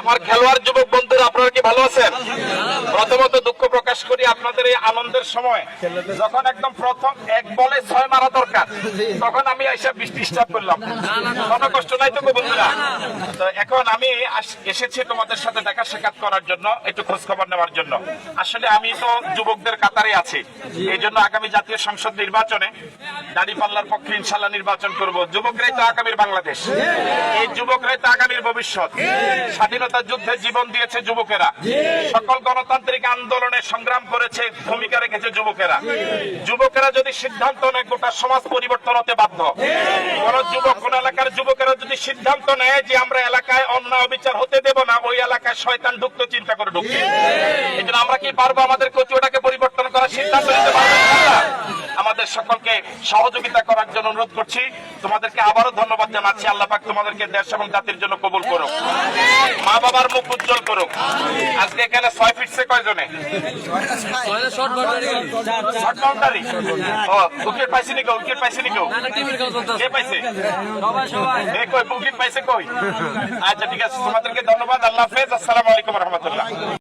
আমার খেলোয়াড় যুবক বন্ধুরা আপনারা কি ভালো আছেন? প্রথমত দুঃখ প্রকাশ করি আপনাদের এই আনন্দের সময়। যখন একদম প্রথম এক বলে ছয় মারা দরকার তখন আমি এসে বিশ ডিস্টার্ব করলাম কোনো কষ্ট নাই তো বন্ধুরা। তো এখন আমি এসেছি তোমাদের সাথে দেখা সাক্ষাৎ করার জন্য একটু খোঁজ খবর নেওয়ার জন্য। আসলে আমি তো যুবকদের কাতারে আছি। এই জন্য আগামী জাতীয় সংসদ নির্বাচনে দাঁড়িপাল্লার পক্ষে ইনশাল্লাহ নির্বাচন করব। যুবকরাই তো আগামীর বাংলাদেশ। এই যুবকরাই তো আগামীর ভবিষ্যৎ। স্বাধীনতা যুদ্ধে জীবন দিয়েছে যুবকেরা। সকল গণতান্ত্রিক আন্দোলনে সংগ্রাম করেছে ভূমিকা রেখেছে যুবকেরা। যুবকেরা যদি সিদ্ধান্ত নেয় গোটা সমাজ পরিবর্তন হতে বাধ্য। কোন যুবক কোন এলাকার যুবকেরা যদি সিদ্ধান্ত নেয় যে আমরা এলাকায় অন্যায় অবিচার হতে দেব না ওই এলাকায় শয়তান ঢুকতে চিন্তা করে ঢুকবে। এই আমরা কি পারব আমাদের কচুয়াটাকে পরিবর্তন করার সিদ্ধান্ত নিতে পারব ইনশাআল্লাহ? আমাদের সকলকে সহযোগিতা করার জন্য অনুরোধ করছি। তোমাদেরকে আবারও ধন্যবাদ জানাচ্ছি। আল্লাহ পাক তোমাদেরকে দেশ এবং জাতির জন্য কবুল করুক। মা বাবার মুখ উজ্জ্বল করুক। আজকে এখানে ছয় ফিটছে কয়জনে? শর্ট বাউন্ডারি ও উইকেট পাইছে নি উইকেট পাইছে নি কে পাইছে? কই উইকেট পাইছে কই? আচ্ছা ঠিক আছে। তোমাদেরকে ধন্যবাদ। আল্লাহ হাফেজ। আসসালামু আলাইকুম রহমতুল্লাহ।